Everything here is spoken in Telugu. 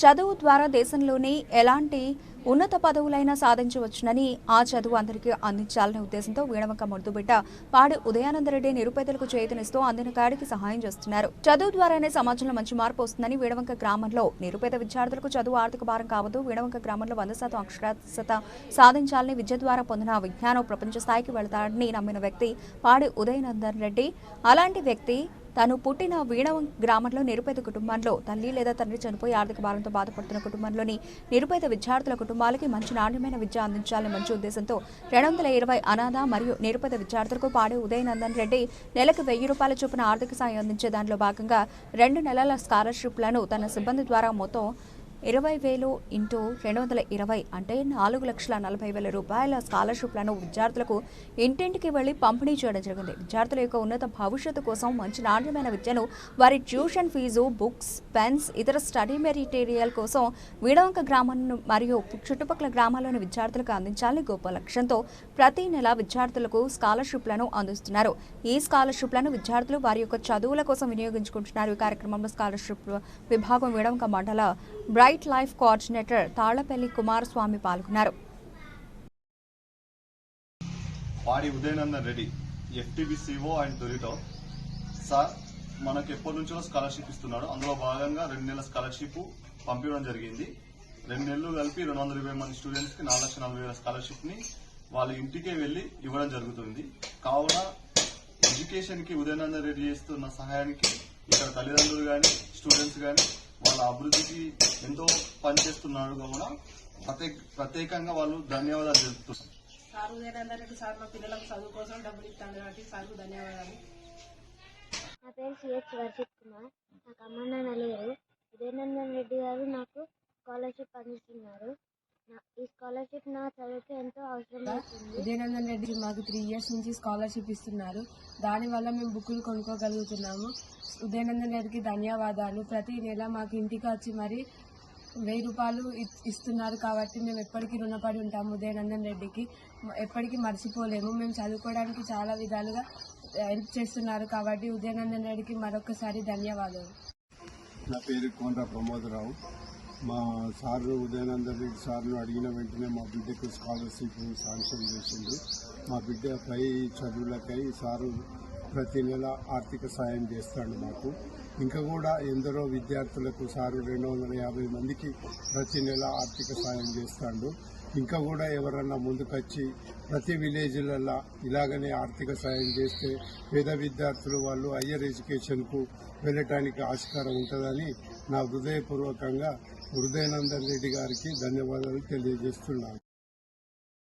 చదువు ద్వారా దేశంలోని ఎలాంటి ఉన్నత పదవులైనా సాధించవచ్చునని ఆ చదువు అందరికీ అందించాలనే ఉద్దేశంతో వీణవంక ముద్దుబిడ్డ పాడి ఉదయానందరెడ్డి నిరుపేదలకు చేతనిస్తూ అందిన కాడికి సహాయం చేస్తున్నారు. చదువు ద్వారానే సమాజంలో మంచి మార్పు వస్తుందని వీణవంక గ్రామంలో నిరుపేద విద్యార్థులకు చదువు ఆర్థిక భారం కావద్దు వీణవంక గ్రామంలో వంద శాతం అక్షరాస్యత సాధించాలని విద్య ద్వారా పొందిన విజ్ఞానం ప్రపంచ స్థాయికి వెళతాడని నమ్మిన వ్యక్తి పాడి ఉదయనందన్ రెడ్డి అలాంటి వ్యక్తి తాను పుట్టిన వీణవం గ్రామంలో నిరుపేద కుటుంబంలో తల్లి లేదా తండ్రి చనిపోయి ఆర్థిక భారంతో బాధపడుతున్న కుటుంబంలోని నిరుపేద విద్యార్థుల కుటుంబాలకి మంచి నాణ్యమైన విద్య అందించాలని మంచి ఉద్దేశంతో రెండు వందల ఇరవై అనాథ మరియు నిరుపేద విద్యార్థులకు పాడే ఉదయనందన్ రెడ్డి నెలకు వెయ్యి రూపాయల చొప్పున ఆర్థిక సాయం అందించే దానిలో భాగంగా రెండు నెలల స్కాలర్షిప్లను తన సిబ్బంది ద్వారా మొత్తం ఇరవై వేలు ఇంటూ రెండు వందల ఇరవై అంటే నాలుగు లక్షల నలభై వేల రూపాయల స్కాలర్షిప్లను విద్యార్థులకు ఇంటింటికి వెళ్ళి పంపిణీ చేయడం జరిగింది. విద్యార్థుల యొక్క ఉన్నత భవిష్యత్తు కోసం మంచి నాణ్యమైన విద్యను వారి ట్యూషన్ ఫీజు బుక్స్ పెన్స్ ఇతర స్టడీ మెటీరియల్ కోసం వీడవంక గ్రామం మరియు చుట్టుపక్కల గ్రామాల్లోని విద్యార్థులకు అందించాలని గొప్ప లక్ష్యంతో ప్రతి నెల విద్యార్థులకు స్కాలర్షిప్లను అందిస్తున్నారు. ఈ స్కాలర్షిప్లను విద్యార్థులు వారి యొక్క చదువుల కోసం వినియోగించుకుంటున్నారు. ఈ కార్యక్రమంలో స్కాలర్షిప్ విభాగం వీడవంక మండల bright life coordinator Thallapalli Kumaraswamy పాల్గొన్నారు. పాడి ఉదయనందన్ రెడ్డి ఎఫ్టీబీ అండ్ దొరిటో సార్ మనకు ఎప్పటి నుంచో స్కాలర్షిప్ ఇస్తున్నాడు. అందులో భాగంగా రెండు నెలల స్కాలర్షిప్ పంపించడం జరిగింది. రెండు నెలలు కలిపి రెండు వందల ఇరవై మంది స్టూడెంట్స్కి నాలుగు లక్షల నలభై వేల స్కాలర్షిప్ని వాళ్ళ ఇంటికే వెళ్ళి ఇవ్వడం జరుగుతుంది. కావున ఎడ్యుకేషన్కి ఉదయనందన్ రెడ్డి చేస్తున్న సహాయానికి ఇక్కడ తల్లిదండ్రులు గాని స్టూడెంట్స్ గాని వాళ్ళ అభివృద్ధికి ఎంతో పనిచేస్తున్నారు కావున ప్రత్యేక ప్రత్యేకంగా వాళ్ళు ధన్యవాదాలు తెలుపుతున్నారు. సారు ఉదయనందన్ రెడ్డి సార్ మా పిల్లలకు చదువు కోసం డబ్బులు ఇస్తాను కాబట్టి సార్కు ధన్యవాదాలు. నా పేరు సిహెచ్ వర్షిత్ కుమార్. నాకు అమ్మ నాన్న లేరు. ఉదయనందన్ రెడ్డి గారు నాకు స్కాలర్షిప్ అందిస్తున్నారు. ఈ స్కాలర్షిప్ నా చదువుకి ఎంతో అవసరం అవుతుంది. విజయనందన్ రెడ్డి మాకు త్రీ ఇయర్స్ నుంచి స్కాలర్షిప్ ఇస్తున్నారు. దానివల్ల మేము బుక్కులు కొనుక్కోగలుగుతున్నాము. ఉదయనందన్ రెడ్డికి ధన్యవాదాలు. ప్రతి నెల మాకు ఇంటికి వచ్చి మరి వెయ్యి రూపాయలు ఇస్తున్నారు కాబట్టి మేము ఎప్పటికీ రుణపడి ఉంటాము ఉదయనందన్ రెడ్డికి. ఎప్పటికీ మర్చిపోలేము. మేము చదువుకోవడానికి చాలా విధాలుగా హెల్ప్ చేస్తున్నారు కాబట్టి ఉదయనందన్ రెడ్డికి మరొకసారి ధన్యవాదాలు. నా పేరు కోండ్ర ప్రమోదరావు. మా సారు ఉదయనందన్ రెడ్డి సార్ను అడిగిన వెంటనే మా బిడ్డకు స్కాలర్షిప్ శాంక్షన్ చేసిండు. మా బిడ్డ పై చదువులకై సారు ప్రతి నెల ఆర్థిక సాయం చేస్తాడు మాకు. ఇంకా కూడా ఎందరో విద్యార్థులకు సారు రెండు వందల యాభై మందికి ప్రతి నెల ఆర్థిక సాయం చేస్తాడు. ఇంకా కూడా ఎవరన్నా ముందుకొచ్చి ప్రతి విలేజ్లలో ఇలాగనే ఆర్థిక సాయం చేస్తే పేద విద్యార్థులు వాళ్ళు హయ్యర్ ఎడ్యుకేషన్కు వెళ్ళటానికి ఆస్కారం ఉంటుందని నా హృదయపూర్వకంగా హృదయనందన్ రెడ్డి గారికి ధన్యవాదాలు తెలియజేస్తున్నాను.